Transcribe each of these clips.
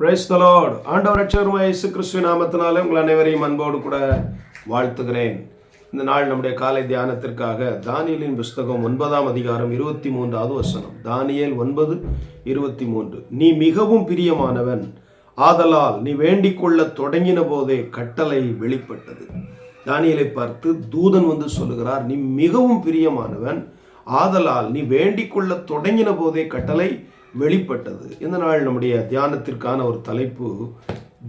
Price the Lord ஆண்டவர் ரட்சகருமாய் இயேசு கிறிஸ்துவ நாமத்தினாலே உங்கள் அனைவரையும் அன்போடு கூட வாழ்த்துகிறேன். இந்த நாள் நம்முடைய காலை தியானத்திற்காக தானியலின் புஸ்தகம் ஒன்பதாம் அதிகாரம் இருபத்தி மூன்றாவது வசனம். தானியல் ஒன்பது இருபத்தி மூன்று. நீ மிகவும் பிரியமானவன். ஆதலால் நீ வேண்டிக் கொள்ள தொடங்கின போதே கட்டளை வெளிப்பட்டது. தானியலை பார்த்து தூதன் வந்து சொல்லுகிறார் நீ மிகவும் பிரியமானவன். ஆதலால் நீ வேண்டிக் கொள்ள தொடங்கின போதே கட்டளை வெளிப்பட்டது. இந்த நாள் நம்முடைய தியானத்திற்கான ஒரு தலைப்பு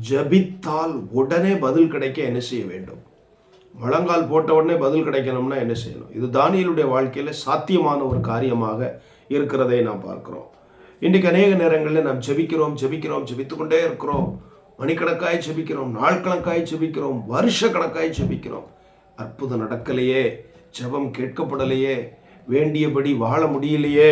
ஜபித்தால் உடனே பதில் கிடைக்க என்ன செய்ய வேண்டும்? முழங்கால் போட்ட உடனே பதில் கிடைக்கணும்னா என்ன செய்யணும்? இது தானியலுடைய வாழ்க்கையில் சாத்தியமான ஒரு காரியமாக இருக்கிறதை நாம் பார்க்குறோம். இன்றைக்கு அநேக நேரங்களில் நாம் ஜெபிக்கிறோம் ஜெபிக்கிறோம் ஜெபித்து கொண்டே இருக்கிறோம். மணிக்கணக்காய் ஜபிக்கிறோம் நாள் கணக்காய் ஜபிக்கிறோம் வருஷ கணக்காய் ஜபிக்கிறோம். அற்புதம் நடக்கலையே ஜபம் கேட்கப்படலையே வேண்டியபடி வாழ முடியலையே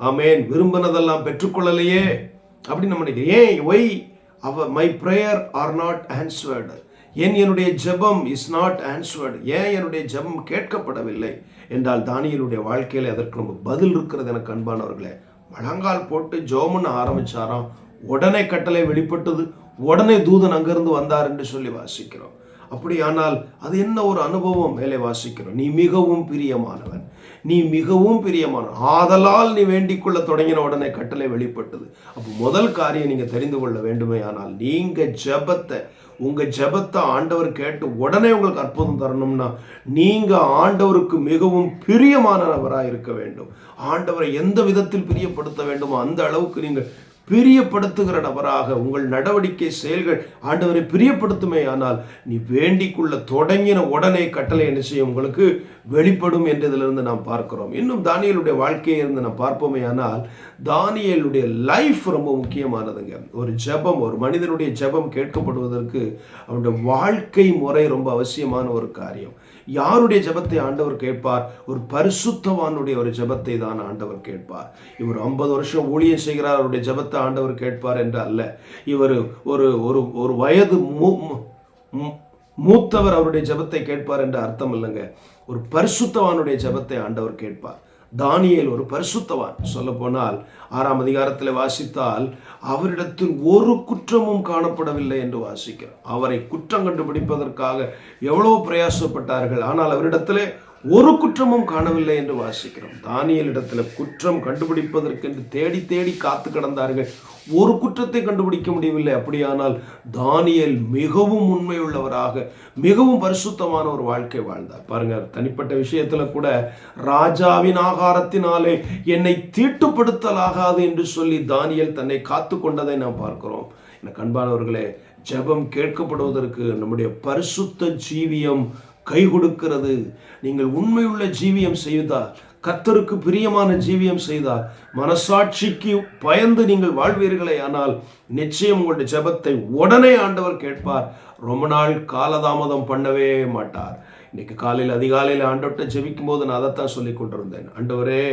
ஆமேன். விரும்பினதெல்லாம் பெற்றுக்கொள்ளலையே. அப்படின்னு நம்ம நினைக்கிறோம். ஏன்? Why are my prayer are not answered ஏன் என்னுடைய ஜெபம் இஸ் நாட் ஆன்ஸ்வர்டு ஏன் என்னுடைய ஜெபம் கேட்கப்படவில்லை? என்றால் தானியலுடைய வாழ்க்கையில் அதற்கு நம்ம பதில் இருக்கிறது எனக்கு அன்பானவர்களே. வழங்கால் போட்டு ஜோமன் ஆரம்பிச்சாராம். உடனே கட்டளை வெளிப்பட்டது. உடனே தூதன் அங்கிருந்து வந்தார் என்று சொல்லி வாசிக்கிறோம். அப்படியானால் அது என்ன ஒரு அனுபவம்? மேலே வாசிக்கிறோம். நீ மிகவும் பிரியமானவன். நீ மிகவும் பிரியமான ஆதலால் நீ வேண்டிக் கொள்ள தொடங்கின உடனே கட்டளை வெளிப்பட்டது. அப்போ முதல் காரியம் நீங்கள் தெரிந்து கொள்ள வேண்டுமே ஆனால் நீங்கள் ஜெபத்தை உங்கள் ஜெபத்தை ஆண்டவர் கேட்டு உடனே உங்களுக்கு அற்புதம் தரணும்னா நீங்கள் ஆண்டவருக்கு மிகவும் பிரியமானவராக இருக்க வேண்டும். ஆண்டவரை எந்த விதத்தில் பிரியப்படுத்த வேண்டுமோ அந்த அளவுக்கு நீங்கள் பிரியப்படுத்துகிற நபராக உங்கள் நடவடிக்கை செயல்கள் ஆண்டவரை பிரியப்படுத்துமே. ஆனால் நீ வேண்டிக்குள்ள தொடங்கின உடனே கட்டளை என்ன செய்யும்? உங்களுக்கு வெளிப்படும் என்றதிலிருந்து நாம் பார்க்கிறோம். இன்னும் தானியலுடைய வாழ்க்கையை இருந்து நாம் பார்ப்போமே. ஆனால் தானியலுடைய லைஃப் ரொம்ப முக்கியமானதுங்க. ஒரு ஜெபம் ஒரு மனிதனுடைய ஜெபம் கேட்கப்படுவதற்கு அவனுடைய வாழ்க்கை முறை ரொம்ப அவசியமான ஒரு காரியம். யாருடைய ஜெபத்தை ஆண்டவர் கேட்பார்? ஒரு பரிசுத்தவானுடைய ஒரு ஜெபத்தை தான் ஆண்டவர் கேட்பார். இவர் ஐம்பது வருஷம் ஊழியம் செய்கிறார் அவருடைய ஜெபத்தை ஆண்டவர் கேட்பார் என்று அல்ல. இவர் ஒரு ஒரு ஒரு வயது மூ- மூ- மூத்தவர் அவருடைய ஜெபத்தை கேட்பார் என்ற அர்த்தம் இல்லைங்க. ஒரு பரிசுத்தவானுடைய ஜெபத்தை ஆண்டவர் கேட்பார். தானியல் ஒரு பரிசுத்தவான். சொல்ல போனால் ஆறாம் அதிகாரத்தில் வாசித்தால் அவரிடத்தில் ஒரு குற்றமும் காணப்படவில்லை என்று வாசிக்கிறோம். அவரை குற்றம் கண்டுபிடிப்பதற்காக எவ்வளவு பிரயாசப்பட்டார்கள் ஆனால் அவரிடத்திலே ஒரு குற்றமும் காணவில்லை என்று வாசிக்கிறோம். தானியலிடத்தில் குற்றம் கண்டுபிடிப்பதற்கென்று தேடி தேடி காத்து கிடந்தார்கள். ஒரு குற்றத்தை கண்டுபிடிக்க முடியவில்லை. அப்படியானால் தானியல் மிகவும் உண்மையுள்ளவராக மிகவும் பரிசுத்தமான ஒரு வாழ்க்கை வாழ்ந்தார். பாருங்க தனிப்பட்ட விஷயத்துல கூட ராஜாவின் ஆகாரத்தினாலே என்னை தீட்டுப்படுத்தலாகாது என்று சொல்லி தானியல் தன்னை காத்து கொண்டதை நாம் பார்க்கிறோம். எனக்கு அன்பானவர்களே ஜெபம் கேட்கப்படுவதற்கு நம்முடைய பரிசுத்த ஜீவியம் கை கொடுக்கிறது. நீங்கள் உண்மையுள்ள ஜீவியம் செய்தால் கத்தருக்கு பிரியமான ஜீவியம் செய்தால் மனசாட்சிக்கு பயந்து நீங்கள் வாழ்வீர்களே ஆனால் நிச்சயம் உங்களுடைய ஜெபத்தை உடனே ஆண்டவர் கேட்பார். ரொம்ப நாள் காலதாமதம் பண்ணவே மாட்டார். இன்னைக்கு காலையில் அதிகாலையில் ஆண்டவர்கிட்ட ஜெபிக்கும் போது நான் அதைத்தான் சொல்லி கொண்டிருந்தேன். ஆண்டவரே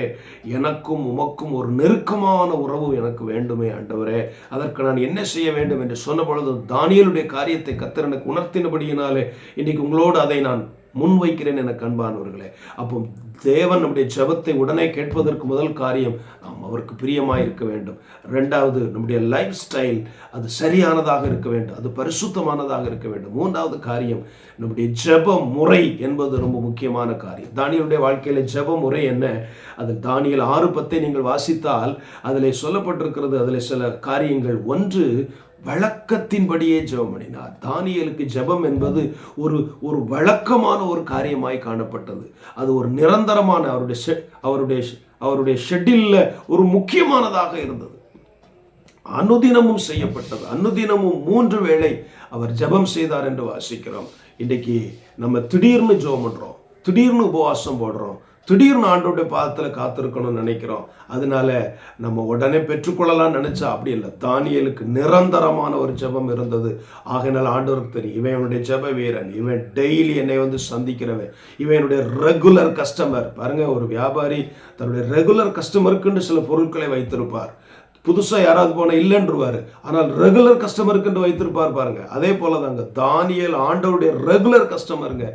எனக்கும் உமக்கும் ஒரு நெருக்கமான உறவு எனக்கு வேண்டுமே ஆண்டவரே. அதற்கு நான் என்ன செய்ய வேண்டும்? என்று சொன்ன பொழுது தானியலுடைய காரியத்தை கத்தர் எனக்கு உணர்த்தினபடியினாலே இன்னைக்கு உங்களோடு அதை நான் முன்வைக்கிறேன் என கண்பானவர்களே. அப்போ தேவன் நம்முடைய ஜெபத்தை உடனே கேட்பதற்கு முதல் காரியம் நாம் அவருக்கு பிரியமாக இருக்க வேண்டும். ரெண்டாவது நம்முடைய லைஃப் ஸ்டைல் அது சரியானதாக இருக்க வேண்டும். அது பரிசுத்தமானதாக இருக்க வேண்டும். மூன்றாவது காரியம் நம்முடைய ஜப முறை என்பது ரொம்ப முக்கியமான காரியம். தானியலுடைய வாழ்க்கையில் ஜெப முறை என்ன? அதில் தானியல் ஆறு பத்தை நீங்கள் வாசித்தால் அதில் சொல்லப்பட்டிருக்கிறது அதில் சில காரியங்கள். ஒன்று வழக்கத்தின்படியே ஜெபம் பண்ணினார். தானியலுக்கு ஜெபம் என்பது ஒரு ஒரு வழக்கமான ஒரு காரியமாய் காணப்பட்டது. அது ஒரு நிரந்தரமான அவருடைய அவருடைய அவருடைய ஷெட்யூல்ல ஒரு முக்கியமானதாக இருந்தது. அனுதினமும் செய்யப்பட்டது. அனுதினமும் மூன்று வேளை அவர் ஜெபம் செய்தார் என்று வாசிக்கிறோம். இன்னைக்கு நம்ம திடீர்னு ஜெபம் பண்றோம். திடீர்னு உபவாசம் போடுறோம். திடீர்னு ஆண்டோடைய பாதத்தில் காத்திருக்கணும்னு நினைக்கிறோம். அதனால நம்ம உடனே பெற்றுக்கொள்ளலாம் நினைச்சா அப்படி இல்லை. தானியலுக்கு நிரந்தரமான ஒரு ஜெபம் இருந்தது. ஆகையினால் ஆண்டவருக்கு தெரியும். இவன் என்னுடைய ஜெப வீரன். இவன் டெய்லி என்னை வந்து சந்திக்கிறவன். இவன் என்னுடைய ரெகுலர் கஸ்டமர். பாருங்க ஒரு வியாபாரி தன்னுடைய ரெகுலர் கஸ்டமருக்குன்னு சில பொருட்களை வைத்திருப்பார். புதுசாக யாராவது போனால் இல்லைன்றவாரு. ஆனால் ரெகுலர் கஸ்டமருக்குன்னு வைத்திருப்பார் பாருங்க. அதே போல தாங்க தானியல் ஆண்டவருடைய ரெகுலர் கஸ்டமருங்க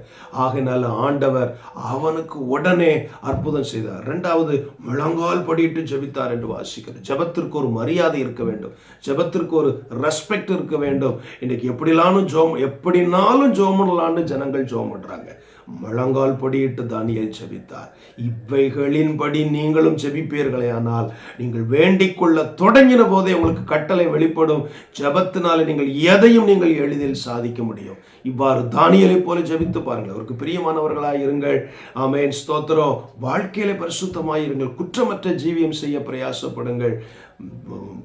ஆகினால ஆண்டவர் அவனுக்கு உடனே அற்புதம் செய்தார். ரெண்டாவது முழங்கால் படியிட்டு ஜெபித்தார் என்று வாசிக்கிறார் ஜெபத்திற்கு ஒரு மரியாதை இருக்க வேண்டும். ஜெபத்திற்கு ஒரு ரெஸ்பெக்ட் இருக்க வேண்டும். இன்னைக்கு எப்படிலானும் ஜோம் எப்படினாலும் ஜோம் பண்ணலான்னு ஜனங்கள் ஜோம் பண்ணுறாங்க முழங்கால் படியிட்டு தானியல் செபித்தார். இவைகளின்படி நீங்களும் செபிப்பீர்களே ஆனால் நீங்கள் வேண்டிக் கொள்ள தொடங்கின போதே உங்களுக்கு கட்டளை வெளிப்படும். ஜபத்தினால நீங்கள் எதையும் நீங்கள் எளிதில் சாதிக்க முடியும். இவ்வாறு தானியலை போல ஜபித்து பாருங்கள். அவருக்கு பிரியமானவர்களாக இருங்கள். ஆமேன். ஸ்தோத்திரம். வாழ்க்கையில பரிசுத்தமாய் இருங்கள். குற்றமற்ற ஜீவியம் செய்ய பிரயாசப்படுங்கள்.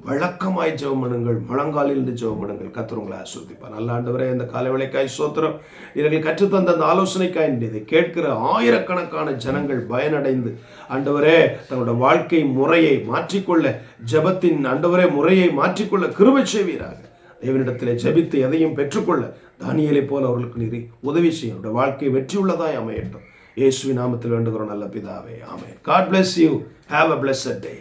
வழக்கமாய் ஜெபம் பண்ணுங்கள் முழங்காலில் இருந்து ஜெபம் பண்ணுங்கள். கத்தர் உங்களை ஆஸ்வதிப்பார் நல்ல ஆண்டவரே இந்த காலவேளைக்காய் சோத்திரம் இவர்கள் கற்றுத்தந்த அந்த ஆலோசனைக்காய் இதை கேட்கிற ஆயிரக்கணக்கான ஜனங்கள் பயனடைந்து ஆண்டவரே தங்களோட வாழ்க்கை முறையை மாற்றிக்கொள்ள ஜெபத்தின் ஆண்டவரே முறையை மாற்றிக்கொள்ள கிருபை செய்வீராக. தேவனிடத்திலே ஜெபித்து எதையும் பெற்றுக்கொள்ள தானியலை போல அவர்களுக்கு நீரி உதவி செய்யும் அவருடைய வாழ்க்கை வெற்றியுள்ளதாய் அமையட்டும். இயேசுவின் நாமத்தில் வேண்டுகிறோம் நல்ல பிதாவே ஆமென். God bless you have a bless day